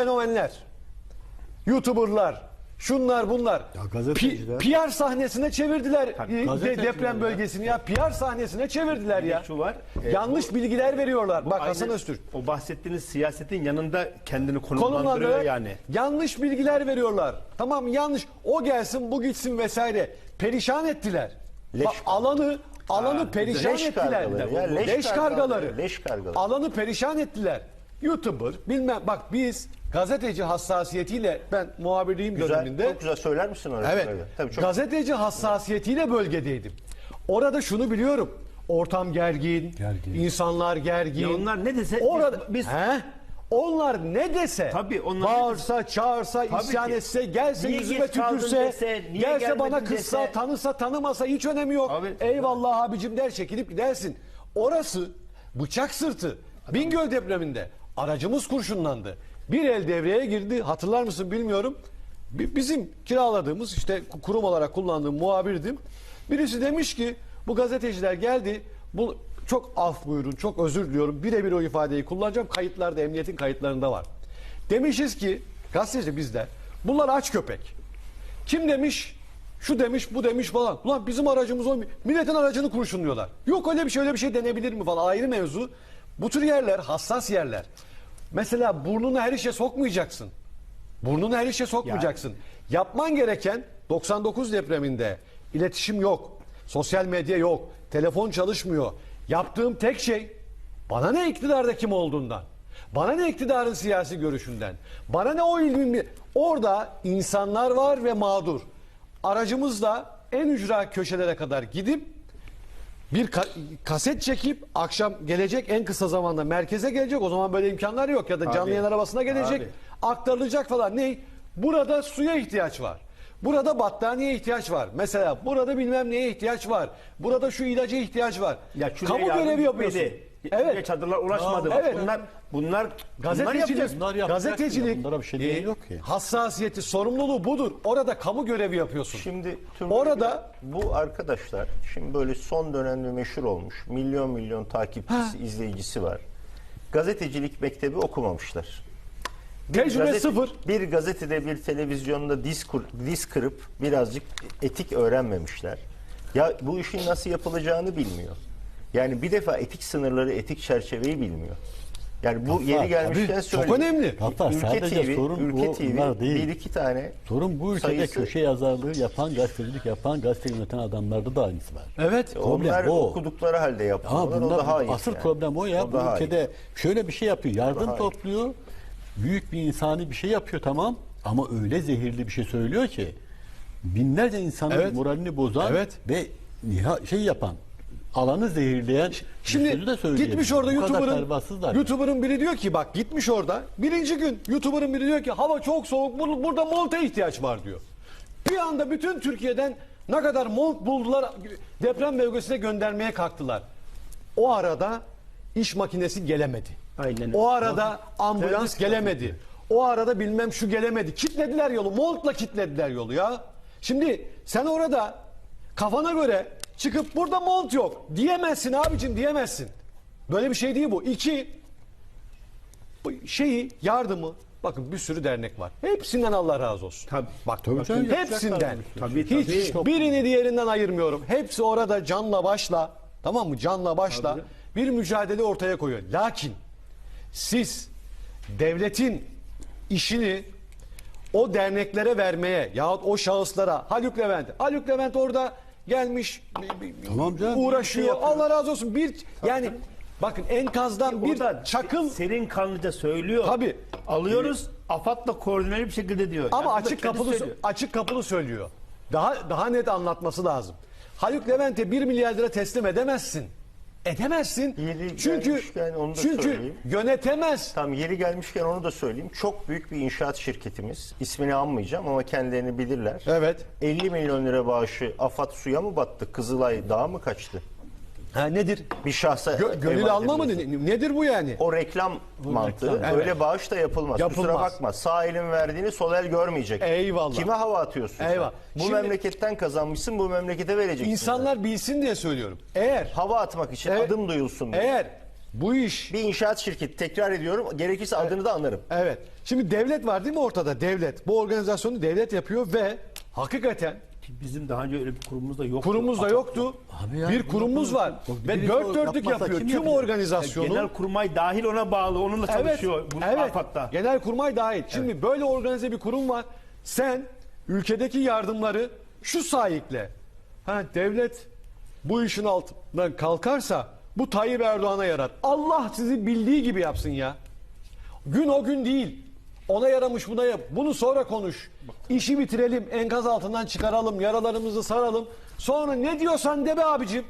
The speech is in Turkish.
fenomenler, YouTuber'lar, şunlar bunlar. Ya gazeteciler- Pi- PR sahnesine çevirdiler e, de- gazeteciler deprem ya. bölgesini ya. PR sahnesine çevirdiler ya. şu var, e, Yanlış bilgiler veriyorlar. Bak Aynı Hasan Öztürk. O bahsettiğiniz siyasetin yanında kendini konumlandırıyor konumlandırarak yani. yanlış bilgiler veriyorlar. Tamam yanlış. O gelsin bu gitsin vesaire. Perişan ettiler. Leş Bak, alanı alanı perişan leş ettiler. kargaları ya, leş kargaları, leş kargaları. Alanı perişan ettiler. YouTuber bilmem bak biz gazeteci hassasiyetiyle ben muhabirliğim Güzel, döneminde çok güzel söyler misin orayı? Evet. Öyle. Tabii çok Gazeteci hassasiyetiyle bölgedeydim. Orada şunu biliyorum. Ortam gergin, Gergin. insanlar gergin. Ya onlar ne dese Orada biz- He? Onlar ne dese, Tabii onlar bağırsa, çağırsa, Tabii isyan ki. etse, gelse Niye yüzüme tükürse, dese, niye gelse bana kızsa, dese. tanısa, tanımasa hiç önemi yok. Abi- Eyvallah abicim der çekilip gidersin. Orası bıçak sırtı. Bingöl depreminde aracımız kurşunlandı. Bir el devreye girdi. Hatırlar mısın bilmiyorum. Bi- Bizim kiraladığımız işte kurum olarak kullandığım muhabirdim. Birisi demiş ki bu gazeteciler geldi. Bu çok af buyurun, çok özür diliyorum. Birebir o ifadeyi kullanacağım. Kayıtlarda, emniyetin kayıtlarında var. Demişiz ki gazeteci bizler. Bunlar aç köpek. Kim demiş? Şu demiş, bu demiş falan. Ulan bizim aracımız o. Milletin aracını kurşunluyorlar. Yok öyle bir şey, öyle bir şey denebilir mi falan. Ayrı mevzu. Bu tür yerler hassas yerler. Mesela burnunu her işe sokmayacaksın. Burnunu her işe sokmayacaksın. Yapman gereken 99 depreminde iletişim yok. Sosyal medya yok. Telefon çalışmıyor. Yaptığım tek şey bana ne iktidarda kim olduğundan. Bana ne iktidarın siyasi görüşünden. Bana ne o ilmin orada insanlar var ve mağdur. Aracımızla en ücra köşelere kadar gidip bir ka- kaset çekip akşam gelecek en kısa zamanda merkeze gelecek. O zaman böyle imkanlar yok ya da canlı Abi, yayın arabasına gelecek. abi. Aktarılacak falan. Ne? Burada suya ihtiyaç var. Burada battaniye ihtiyaç var. Mesela burada bilmem neye ihtiyaç var. Burada şu ilaca ihtiyaç var. Ya şuraya Kamu yardım görevi gitmedi. yapıyorsun. Şuraya Evet. çadırlar ulaşmadı. Evet. Bunlar bunlar Gazetecilik, bunlar yapacak. Bunlar yapacak gazetecilik ya, bunlara bir şey değil e, yok ki. hassasiyeti, sorumluluğu budur. Orada kamu görevi yapıyorsun. Şimdi tüm Orada- bu arkadaşlar şimdi böyle son dönemde meşhur olmuş. Milyon milyon takipçisi, izleyicisi var. Gazetecilik mektebi okumamışlar. Tecrübe Gazete- sıfır. Bir gazetede bir televizyonda diz, kur, diz kırıp birazcık etik öğrenmemişler. Ya bu işin nasıl yapılacağını bilmiyor. Yani bir defa etik sınırları, etik çerçeveyi bilmiyor. Yani bu Gaffar, yeri gelmişken söyleyeyim. çok önemli. Gaffar, Ülke sadece TV, sorun Ülke bu- TV değil. bir iki tane Sorun bu ülkede sayısı- köşe yazarlığı yapan, gazetecilik yapan, gazete yöneten adamlarda da aynısı var. Evet. Problem Onlar o. okudukları halde Ama yapıyorlar. o bunlar daha iyi. asıl yani. problem o ya. O bu daha iyi. ülkede şöyle bir şey yapıyor. Yardım daha iyi. topluyor. Büyük bir insani bir şey yapıyor tamam. Ama öyle zehirli bir şey söylüyor ki binlerce insanın Evet. moralini bozan Evet. ve şey yapan alanı zehirleyen Şimdi de gitmiş orada Bu kadar YouTuber'ın. YouTuber'ın biri diyor ki bak gitmiş orada birinci gün YouTuber'ın biri diyor ki hava çok soğuk bur- burada monta ihtiyaç var diyor. Bir anda bütün Türkiye'den ne kadar mont buldular deprem bölgesine göndermeye kalktılar. O arada iş makinesi gelemedi. Aynen. O arada ambulans gelemedi. O arada bilmem şu gelemedi. Kitlediler yolu. Montla kitlediler yolu ya. Şimdi sen orada kafana göre çıkıp burada mont yok diyemezsin abicim diyemezsin. Böyle bir şey değil bu. İki şeyi yardımı bakın bir sürü dernek var. Hepsinden Allah razı olsun. Tabii. Bak Tabii bakın canım, hepsinden. Tabii, Hiç tabii. birini diğerinden ayırmıyorum. Hepsi orada canla başla tamam mı? Canla başla Tabii. bir mücadele ortaya koyuyor. Lakin siz devletin işini o derneklere vermeye yahut o şahıslara Haluk Levent. Haluk Levent orada gelmiş Tamam canım. uğraşıyor. Şey. Allah razı olsun. Bir yani bakın enkazdan bir Orada çakıl serin kanlıca söylüyor. Tabii. Alıyoruz. AFAD'la koordineli bir şekilde diyor. ama Yani açık kapılı söylüyor. açık kapılı söylüyor. Daha daha net anlatması lazım. Haluk Levent'e 1 milyar lira teslim edemezsin. Edemezsin. Yeri çünkü gelmişken onu da çünkü söyleyeyim. yönetemez. Tam yeri gelmişken onu da söyleyeyim. Çok büyük bir inşaat şirketimiz. İsmini anmayacağım ama kendilerini bilirler. Evet. 50 milyon lira bağışı AFAD suya mı battı? Kızılay dağa mı kaçtı? Ha nedir? Bir şahsa Gö- gönül emanet alma mı? ediyorsun. Ne- Nedir bu yani? O reklam mantığı. reklam, evet. Öyle bağış da yapılmaz. Yapılmaz. Kusura bakma. Sağ elin verdiğini sol el görmeyecek. Eyvallah. Kime hava atıyorsun sen? Eyvallah. Bu Şimdi- memleketten kazanmışsın, bu memlekete vereceksin. İnsanlar bilsin diye söylüyorum. Eğer Hava atmak için Evet. adım duyulsun diye. Eğer bu iş Bir inşaat şirketi tekrar ediyorum. Gerekirse adını da anarım. Evet. Şimdi devlet var değil mi ortada? Devlet. Bu organizasyonu devlet yapıyor ve hakikaten Bizim daha önce öyle bir kurumumuz da yoktu. kurumumuz da yoktu. Abi ya, bir kurumuz bunu- var. Ve dört dörtlük yapıyor. kim Tüm yapacak? organizasyonu. Genel kurmay dahil ona bağlı. Onunla Evet. çalışıyor. Bu evet. AFAD'da. Genel kurmay dahil. Şimdi böyle organize bir kurum var. Sen ülkedeki yardımları şu sahikle. Ha devlet bu işin altından kalkarsa bu Tayyip Erdoğan'a yarar. Allah sizi bildiği gibi yapsın ya. Gün o gün değil. Ona yaramış buna yap. Bunu sonra konuş. İşi bitirelim, enkaz altından çıkaralım, yaralarımızı saralım. Sonra ne diyorsan de be abicim.